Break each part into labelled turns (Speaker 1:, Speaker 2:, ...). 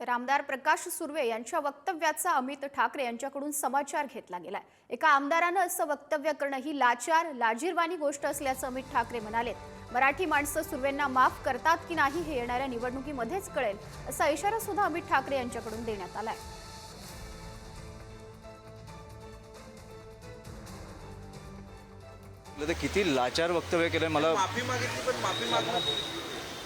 Speaker 1: तर आमदार प्रकाश सुर्वे यांच्या वक्तव्याचा अमित ठाकरे यांच्याकडून समाचार घेतला गेलाय. एका आमदारानं असं वक्तव्य करणं ही लाचार लाजीरवाणी गोष्ट असल्याचं अमित ठाकरे म्हणाले. मराठी माणसं सुर्वेंना माफ करतात की नाही हे येणाऱ्या निवडणुकीमध्येच कळेल असा इशारा सुद्धा अमित ठाकरे यांच्याकडून देण्यात आलाय.
Speaker 2: किती लाचार वक्तव्य केलंय मला
Speaker 3: माफी मागितली पण माफी मागणं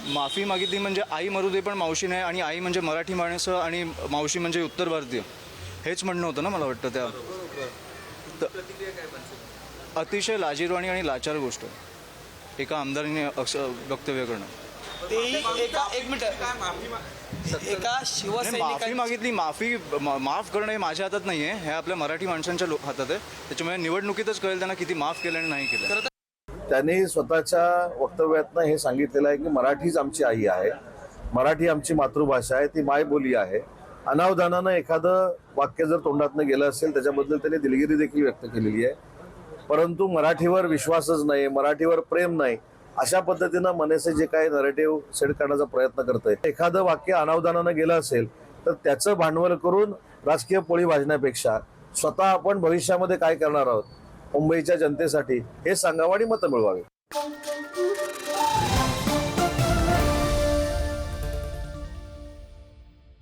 Speaker 2: माफी मागितली म्हणजे आई मरू दे पण मावशी नाही आणि आई म्हणजे मराठी माणसं आणि मावशी म्हणजे उत्तर भारतीय. हेच म्हणणं होतं ना मला वाटतं त्या
Speaker 3: प्रतिक्रिया काय बनसेल
Speaker 2: अतिशय लाजीरवाणी आणि लाचार गोष्ट. एका आमदाराने असं वक्तव्य करणं.
Speaker 4: ते एका एक मिनिट.
Speaker 3: काय माफी
Speaker 4: एका
Speaker 2: मागितली माफी माफ करणं हे माझ्या हातात नाही आहे हे आपल्या मराठी माणसांच्या हातात आहे. त्याच्यामुळे निवडणुकीतच कळेल त्यांना किती माफ केलं आणि नाही केलं.
Speaker 5: त्यांनी स्वतःच्या वक्तव्यातनं हे सांगितलेलं आहे की मराठीच आमची आई आहे. मराठी आमची मातृभाषा आहे ती मायबोली आहे. अनावधानानं एखादं वाक्य जर तोंडातनं गेलं असेल त्याच्याबद्दल त्यांनी दिलगिरी देखील व्यक्त केलेली आहे. परंतु मराठीवर विश्वासच नाही मराठीवर प्रेम नाही अशा पद्धतीनं मनसे जे काही नरेटिव्ह सेट करण्याचा प्रयत्न करतंय. एखादं वाक्य अनावधानानं गेलं असेल तर त्याचं भांडवल करून राजकीय पोळी भाजण्यापेक्षा स्वतः आपण भविष्यामध्ये काय करणार आहोत? मुंबईच्या जनतेसाठी हे सांगावं आणि मतं मिळवावी.